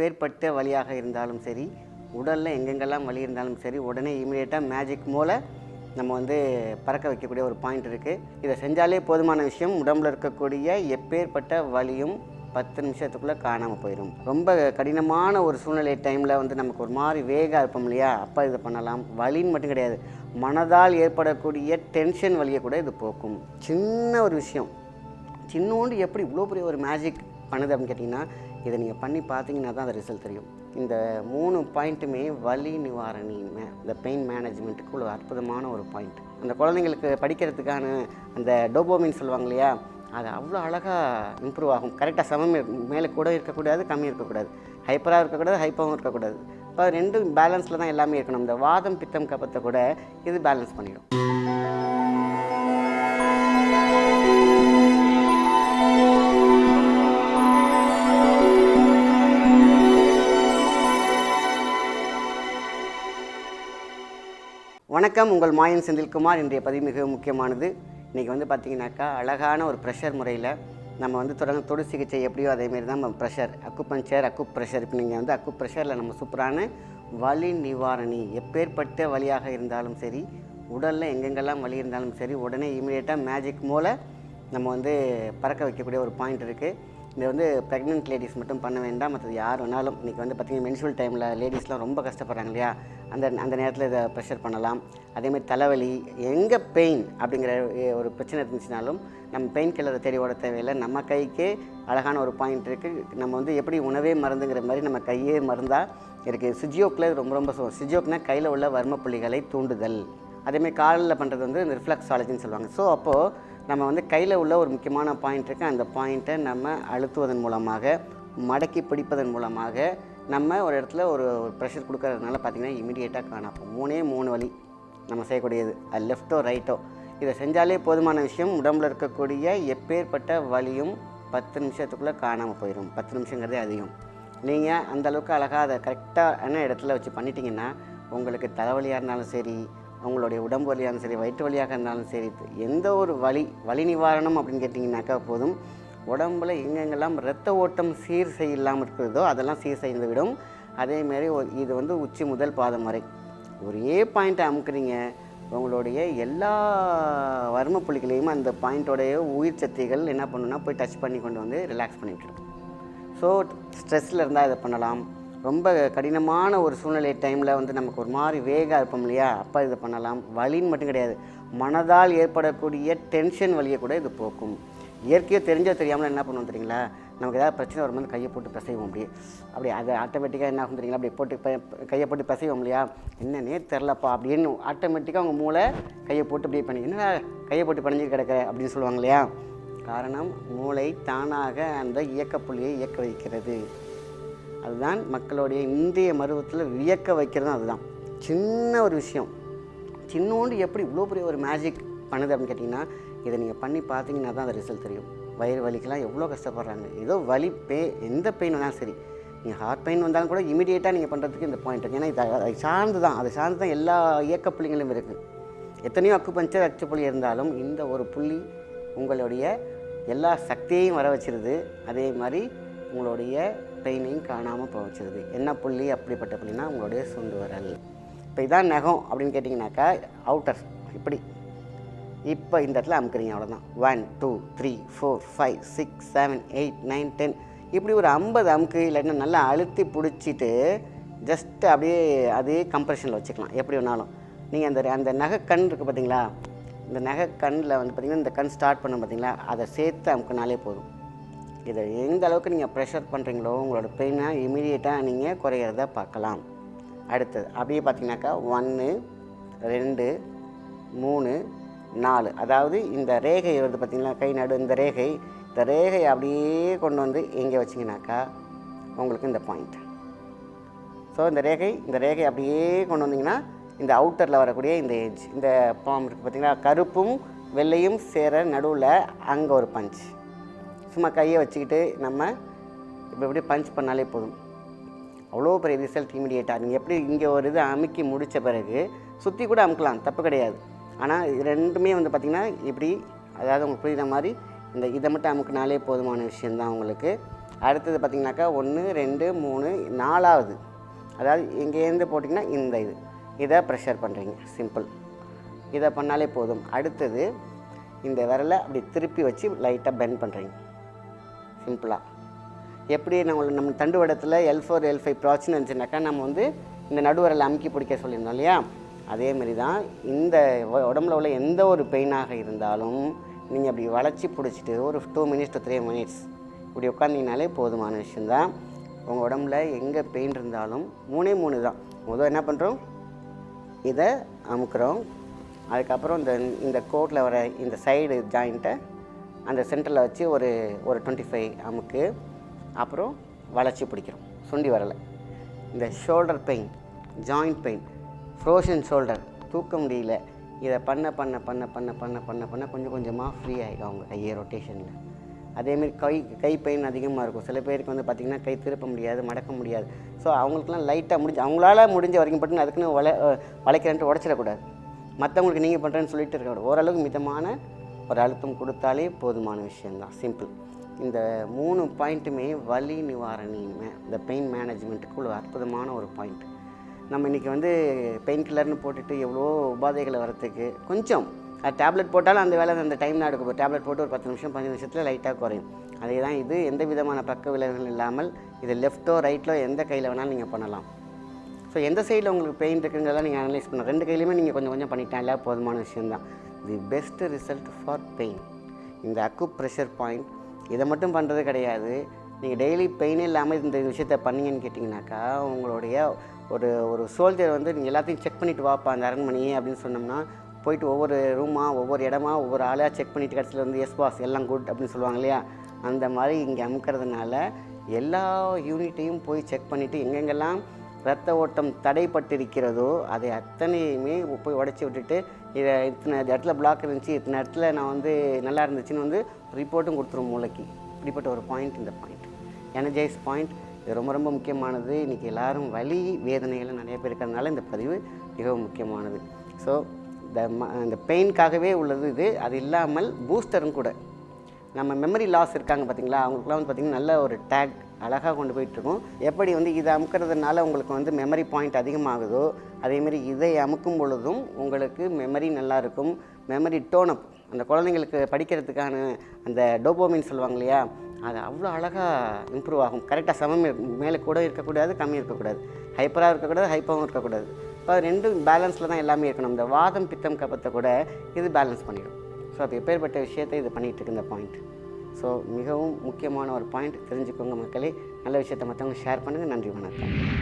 எப்பேற்பட்ட வலியாக இருந்தாலும் சரி உடலில் எங்கெங்கெல்லாம் வலி இருந்தாலும் சரி உடனே இமீடியட்டாக மேஜிக் மூல நம்ம வந்து பறக்க வைக்கக்கூடிய ஒரு பாயிண்ட் இருக்குது இதை செஞ்சாலே போதுமான விஷயம் உடம்புல இருக்கக்கூடிய எப்பேற்பட்ட வலியும் பத்து நிமிஷத்துக்குள்ளே காணாமல் போயிடும் ரொம்ப கடினமான ஒரு சூழ்நிலை டைமில் வந்து நமக்கு ஒரு மாதிரி வேகாக இருப்போம் இல்லையா? அப்போ இதை பண்ணலாம். வலின்னு மட்டும் கிடையாது. மனதால் ஏற்படக்கூடிய டென்ஷன் வலியை கூட இது போக்கும். சின்ன ஒரு விஷயம். சின்னோண்டு எப்படி இவ்வளோ பெரிய ஒரு மேஜிக் பண்ணுது அப்படின்னு கேட்டிங்கன்னா இதை நீங்கள் பண்ணி பார்த்தீங்கன்னா தான் அந்த ரிசல்ட் தெரியும். இந்த மூணு பாயிண்ட்டுமே வலி நிவாரணி இந்த பெயின் மேனேஜ்மெண்ட்டுக்கு ஒரு அற்புதமான ஒரு பாயிண்ட் அந்த குழந்தைங்களுக்கு படிக்கிறதுக்கான அந்த டோபோமின் சொல்லுவாங்க இல்லையா அது அவ்வளோ அழகாக இம்ப்ரூவ் ஆகும். கரெக்டாக சமம் மேலே கூட இருக்கக்கூடாது கம்மி இருக்கக்கூடாது. ஹைப்பராக இருக்கக்கூடாது ஹைப்பாகவும் இருக்கக்கூடாது. இப்போ ரெண்டும் பேலன்ஸில் தான் எல்லாமே இருக்கணும். இந்த வாதம் பித்தம் கப்பத்தை கூட இது பேலன்ஸ் பண்ணிடும். வணக்கம். உங்கள் மாயன் செந்தில்குமார். இன்றைய பதிவு மிக முக்கியமானது. இன்றைக்கி வந்து பார்த்தீங்கன்னாக்கா அழகான ஒரு ப்ரெஷர் முறையில் நம்ம வந்து தொடங்க தொடு சிகிச்சை எப்படியோ அதேமாரி தான் நம்ம ப்ரெஷர் அக்குப்பஞ்சர் அக்கு ப்ரெஷர் இப்போ நீங்கள் வந்து அக்கு ப்ரெஷரில் நம்ம சூப்பரான வலி நிவாரணி. எப்பேற்பட்ட வழியாக இருந்தாலும் சரி உடலில் எங்கெங்கெல்லாம் வலி இருந்தாலும் சரி உடனே இமீடியட்டாக மேஜிக் மூல நம்ம வந்து பறக்க வைக்கக்கூடிய ஒரு பாயிண்ட் இருக்குது இது வந்து ப்ரெக்னென்ட் லேடிஸ் மட்டும் பண்ண வேண்டாம். மற்றது யார் வேணாலும். இன்றைக்கி வந்து பார்த்திங்கன்னா மென்சுவல் டைமில் லேடிஸ்லாம் ரொம்ப கஷ்டப்படுறாங்க இல்லையா? அந்த அந்த நேரத்தில் இதை ப்ரெஷர் பண்ணலாம். அதேமாதிரி தலைவலி எங்கே பெயின் அப்படிங்கிற ஒரு பிரச்சனை இருந்துச்சுனாலும் நம்ம பெயின் கில்லரை தேடி ஓட தேவையில்லை. நம்ம கைக்கே அழகான ஒரு பாயிண்ட் இருக்குது நம்ம வந்து எப்படி உணவே மருந்துங்கிற மாதிரி நம்ம கையே மருந்தாக இருக்குது சிஜியோக்கில் ரொம்ப ரொம்ப சிஜியோக்னா கையில் உள்ள வர்ம புள்ளிகளை தூண்டுதல். அதேமாதிரி காலில் பண்ணுறது வந்து ரிஃப்ளெக்ஸாலஜின்னு சொல்லுவாங்க. ஸோ அப்போது நம்ம வந்து கையில் உள்ள ஒரு முக்கியமான பாயிண்ட் இருக்குது அந்த பாயிண்ட்டை நம்ம அழுத்துவதன் மூலமாக மடக்கி பிடிப்பதன் மூலமாக நம்ம ஒரு இடத்துல ஒரு ப்ரெஷர் கொடுக்கறதுனால பார்த்திங்கன்னா இமீடியட்டாக காணப்போம் மூணே மூணு வழி நம்ம செய்யக்கூடியது. அது லெஃப்ட்டோ ரைட்டோ இதை செஞ்சாலே போதுமான விஷயம் உடம்பில் இருக்கக்கூடிய எப்பேற்பட்ட வலியும் பத்து நிமிஷத்துக்குள்ளே காணாமல் போயிடும் பத்து நிமிஷங்கிறதே அதிகம். நீங்கள் அந்தளவுக்கு அழகாக அதை கரெக்டான இடத்துல வச்சு பண்ணிட்டீங்கன்னா உங்களுக்கு தலைவலியாக இருந்தாலும் சரி உங்களுடைய உடம்பு வலியாக இருந்தாலும் சரி வயிற்று வலியாக இருந்தாலும் சரி எந்த ஒரு வலி வலி நிவாரணம் அப்படின்னு கேட்டிங்கனாக்கா போதும். உடம்புல எங்கெங்கெல்லாம் இரத்த ஓட்டம் சீர் செய்யலாமல் இருக்கிறதோ அதெல்லாம் சீர் செய்து விடும். அதேமாரி இது வந்து உச்சி முதல் பாதம் வரை. ஒரே பாயிண்ட்டை அமுக்குறீங்க. உங்களுடைய எல்லா வர்ம புள்ளிகளையும் அந்த பாயிண்ட்டோடைய உயிர் சக்திகள் என்ன பண்ணுன்னா போய் டச் பண்ணி கொண்டு வந்து ரிலாக்ஸ் பண்ணி விட்டுரும் ஸோ ஸ்ட்ரெஸ்ஸில் இருந்தால் இதை பண்ணலாம். ரொம்ப கடினமான ஒரு சூழ்நிலை டைமில் வந்து நமக்கு ஒரு மாதிரி வேகாக இருப்போம் இல்லையா? அப்போ இதை பண்ணலாம். வலின்னு மட்டும் கிடையாது. மனதால் ஏற்படக்கூடிய டென்ஷன் வலியை கூட இது போக்கும். இயற்கையோ தெரிஞ்சோ தெரியாமல் என்ன பண்ணுவோம் தெரியுங்களா? நமக்கு ஏதாவது பிரச்சனை வரும்போது கையை போட்டு பிசைவோம் அப்படியே. அப்படி அது ஆட்டோமேட்டிக்காக என்ன ஆகும் தெரியுங்களா? அப்படியே போட்டு ப- கையை போட்டு பிசைவோம் இல்லையா? என்னன்னே தெரிலப்பா அப்படின்னு ஆட்டோமேட்டிக்காக அவங்க மூளை கையை போட்டு அப்படியே பண்ணி என்ன கையை போட்டு பணிஞ்சு கிடக்கிற அப்படின்னு சொல்லுவாங்க இல்லையா? காரணம் மூளை தானாக அந்த இயக்கப்புள்ளியை இயக்க வைக்கிறது. அதுதான் மக்களுடைய இந்திய மருவத்தில் வியக்க வைக்கிறதும் அதுதான். சின்ன ஒரு விஷயம். சின்னோண்டு எப்படி இவ்வளோ பெரிய ஒரு மேஜிக் பண்ணுது அப்படின்னு கேட்டிங்கன்னா இதை நீங்கள் பண்ணி பார்த்தீங்கன்னா தான் அந்த ரிசல்ட் தெரியும். வயிறு வலிக்கெலாம் எவ்வளோ கஷ்டப்படுறாங்க. ஏதோ வலி பே எந்த பெயின் வந்தாலும் சரி. நீங்கள் ஹார்ட் பெயின் வந்தாலும் கூட இமீடியட்டாக நீங்கள் பண்ணுறதுக்கு இந்த பாயிண்ட் இருக்கு. ஏன்னா இது அதை சார்ந்து தான் அதை சார்ந்து தான் எல்லா இயக்க புள்ளிகளும் இருக்குது எத்தனையோ அக்குப்பஞ்சர் அச்சு புள்ளி இருந்தாலும் இந்த ஒரு புள்ளி உங்களுடைய எல்லா சக்தியையும் வர வச்சிருது. அதே மாதிரி உங்களுடைய பெயினையும் காணாமல் போக வச்சிருது என்ன புள்ளி? அப்படிப்பட்ட புள்ளினா உங்களுடைய சுண்டு வரல். இப்போ இதான் நகம் அப்படின்னு கேட்டிங்கனாக்கா அவுட்டர் இப்படி. இப்போ இந்த இடத்துல அமுக்குறீங்க அவ்வளோதான் one two three four five six seven eight nine ten இப்படி ஒரு ஐம்பது அமுக்கு இல்லைன்னா நல்லா அழுத்தி பிடிச்சிட்டு ஜஸ்ட் அப்படியே அதே கம்ப்ரெஷனில் வச்சுக்கலாம். எப்படி வேணாலும். நீங்கள் அந்த அந்த நகை கண் இருக்குது பார்த்தீங்களா இந்த நகை கண்ணில் வந்து பார்த்தீங்கன்னா இந்த கண் ஸ்டார்ட் பண்ண பார்த்தீங்களா அதை சேர்த்து அமுக்குனாலே போதும். இதை எந்த அளவுக்கு நீங்கள் ப்ரெஷர் பண்ணுறீங்களோ உங்களோட பெயினை இமீடியட்டாக நீங்கள் குறையிறத பார்க்கலாம். அடுத்தது அப்படியே பார்த்தீங்கன்னாக்கா ஒன்று ரெண்டு மூணு நாலு. அதாவது இந்த ரேகை வருது பார்த்தீங்கன்னா கை நடு இந்த ரேகை இந்த ரேகை அப்படியே கொண்டு வந்து எங்கே வச்சிங்கனாக்கா உங்களுக்கு இந்த பாயிண்ட் ஸோ இந்த ரேகை இந்த ரேகை அப்படியே கொண்டு வந்தீங்கன்னா இந்த அவுட்டரில் வரக்கூடிய இந்த ஏஜ் இந்த பாம் இருக்குது பார்த்தீங்களா கருப்பும் வெள்ளையும் சேர நடுவில் அங்கே ஒரு பஞ்ச் சும்மா கையை வச்சுக்கிட்டு நம்ம இப்போ இப்படி பஞ்ச் பண்ணாலே போதும். அவ்வளோ பெரிய ரிசல்ட் இமீடியேட்டாக நீங்கள் எப்படி இங்கே ஒரு இது அமுக்கி முடித்த பிறகு சுற்றி கூட அமுக்கலாம் தப்பு கிடையாது. ஆனால் இது ரெண்டுமே வந்து பார்த்திங்கன்னா இப்படி அதாவது உங்களுக்கு புரியுற மாதிரி இந்த இதை மட்டும் அமுக்குனாலே போதுமான விஷயந்தான் உங்களுக்கு. அடுத்தது பார்த்தீங்கன்னாக்கா ஒன்று ரெண்டு மூணு நாலாவது. அதாவது இங்கேருந்து போட்டிங்கன்னா இந்த இது. இதை ப்ரெஷர் பண்ணுறீங்க சிம்பிள் இதை பண்ணாலே போதும். அடுத்தது இந்த விரலை அப்படி திருப்பி வச்சு லைட்டாக பெண்ட் பண்ணுறீங்க சிம்பிளாக எப்படி நம்ம நம்ம தண்டுவடத்தில் எல் ஃபோர் எல் ஃபைவ் ப்ராச்சின்னு இருந்துச்சுனாக்கா நம்ம வந்து இந்த நடுவரில் அமுக்கி பிடிக்க சொல்லியிருந்தோம் இல்லையா? அதேமாரி தான் இந்த உடம்புல உள்ள எந்த ஒரு பெயினாக இருந்தாலும் நீங்கள் அப்படி வளைச்சி பிடிச்சிட்டு ஒரு two minutes to three minutes இப்படி உட்காந்திங்கனாலே போதுமான விஷயந்தான் உங்கள் உடம்புல எங்கே பெயின் இருந்தாலும் மூணே மூணு தான். முதல் என்ன பண்ணுறோம் இதை அமுக்குறோம். அதுக்கப்புறம் இந்த இந்த கோட்டில் வர இந்த சைடு ஜாயிண்ட்டை அந்த சென்டரில் வச்சு ஒரு ஒரு டுவெண்ட்டி ஃபைவ் அமுக்கு அப்புறம் வளைச்சி பிடிக்கிறோம். சுண்டி வரலை. இந்த shoulder pain joint pain frozen shoulder தூக்க முடியல. இதை பண்ண பண்ண பண்ண பண்ண பண்ண பண்ண பண்ண கொஞ்சம் கொஞ்சமாக ஃப்ரீ ஆகிடும் அவங்க கையை ரொட்டேஷனில் அதேமாரி கை கை பெயின் அதிகமாக இருக்கும். சில பேருக்கு வந்து பார்த்திங்கன்னா கை திருப்ப முடியாது மடக்க முடியாது. ஸோ அவங்களுக்குலாம் லைட்டாக முடிஞ்சு அவங்களால முடிஞ்ச வரைக்கும் பட்டு அதுக்குன்னு வளை வளைக்கிறேன்ட்டு உடச்சிடக்கூடாது. மற்றவங்களுக்கு நீங்கள் பண்ணுறேன்னு சொல்லிட்டு இருக்கக்கூடாது. ஓரளவுக்கு மிதமான ஒரு அழுத்தம் கொடுத்தாலே போதுமான விஷயந்தான் சிம்பிள் இந்த மூணு பாயிண்ட்டுமே வலி நிவாரணி இந்த பெயின் மேனேஜ்மெண்ட்டுக்கு ஒரு அற்புதமான ஒரு பாயிண்ட் நம்ம இன்றைக்கி வந்து பெயின் கில்லர்னு போட்டுட்டு எவ்வளோ உபாதைகளை வரத்துக்கு கொஞ்சம் டேப்லெட் போட்டாலும் அந்த வேலை அந்த டைம் தான் எடுக்கும் டேப்லெட் போட்டு ஒரு பத்து நிமிஷம் பதினஞ்சு நிமிஷத்தில் லைட்டாக குறையும். அதே தான் இது எந்த விதமான பக்க விளைவுகள் இல்லாமல் இது லெஃப்ட்டோ ரைட்டோ எந்த கையில் வேணாலும் நீங்கள் பண்ணலாம். ஸோ எந்த சைடில் உங்களுக்கு பெயின் இருக்குங்கிறதெல்லாம் நீங்கள் அனலைஸ் பண்ணலாம். ரெண்டு கையிலையுமே நீங்கள் கொஞ்சம் கொஞ்சம் பண்ணிட்டாலே போதுமான விஷயம்தான். The best result for pain இந்த அக்கு ப்ரெஷர் பாயிண்ட் இதை மட்டும் பண்ணுறது கிடையாது. நீங்கள் டெய்லி பெயின் இல்லாமல் இந்த விஷயத்த பண்ணீங்கன்னு கேட்டிங்கனாக்கா உங்களுடைய ஒரு ஒரு சோல்ஜர் வந்து நீங்கள் எல்லாத்தையும் செக் பண்ணிவிட்டு வாப்பா அந்த அரண்மனையே அப்படின்னு சொன்னோம்னா போயிட்டு ஒவ்வொரு ரூமாக ஒவ்வொரு இடமா ஒவ்வொரு ஆளாக செக் பண்ணிவிட்டு கடைசியில் வந்து எஸ் பாஸ் எல்லாம் குட் அப்படின்னு சொல்லுவாங்க இல்லையா? அந்த மாதிரி இங்கே அமுக்கிறதுனால எல்லா யூனிட்டையும் போய் செக் பண்ணிவிட்டு எங்கெங்கெல்லாம் ரத்த ஓட்டம் தடைப்பட்டிருக்கிறதோ அதை அத்தனையுமே போய் உடச்சி விட்டுட்டு இதை இத்தனை இடத்துல பிளாக் இருந்துச்சு இத்தனை இடத்துல நான் வந்து நல்லா இருந்துச்சுன்னு வந்து ரிப்போர்ட்டும் கொடுத்துரும் மூளைக்கு. இப்படிப்பட்ட ஒரு பாயிண்ட் இந்த பாயிண்ட் எனர்ஜைஸ் பாயிண்ட் இது ரொம்ப ரொம்ப முக்கியமானது. இன்றைக்கி எல்லோரும் வலி வேதனைகள் நிறைய பேர் இருக்கிறதுனால இந்த பதிவு மிகவும் முக்கியமானது. ஸோ இந்த ம இந்த பெயின்காகவே உள்ளது இது. அது இல்லாமல் பூஸ்டரும் கூட. நம்ம மெமரி லாஸ் இருக்காங்க பார்த்தீங்களா அவங்களுக்குலாம் வந்து பார்த்திங்கன்னா நல்ல ஒரு டேக் அழகாக கொண்டு போயிட்டுருக்கும். எப்படி வந்து இதை அமுக்கிறதுனால உங்களுக்கு வந்து மெமரி பாயிண்ட் அதிகமாகுதோ அதேமாரி இதை அமுக்கும் பொழுதும் உங்களுக்கு மெமரி நல்லாயிருக்கும் மெமரி டோனப் அந்த குழந்தைங்களுக்கு படிக்கிறதுக்கான அந்த டோபோமின் சொல்லுவாங்க இல்லையா அது அவ்வளோ அழகாக இம்ப்ரூவ் ஆகும். கரெக்டாக சமம் மேலே கூட இருக்கக்கூடாது கம்மி இருக்கக்கூடாது. ஹைப்பராக இருக்கக்கூடாது ஹைப்பாகவும் இருக்கக்கூடாது. இப்போ ரெண்டும் பேலன்ஸில் தான் எல்லாமே இருக்கணும். இந்த வாதம் பித்தம் கப்பத்தை கூட இது பேலன்ஸ் பண்ணிடும். ஸோ அது எப்பேற்பட்ட விஷயத்தை இது பண்ணிகிட்டு இருக்கு இந்த பாயிண்ட் ஸோ மிகவும் முக்கியமான ஒரு பாயிண்ட் தெரிஞ்சுக்கோங்க மக்களே. நல்ல விஷயத்தை மற்றவங்க ஷேர் பண்ணுங்கள் நன்றி வணக்கம்.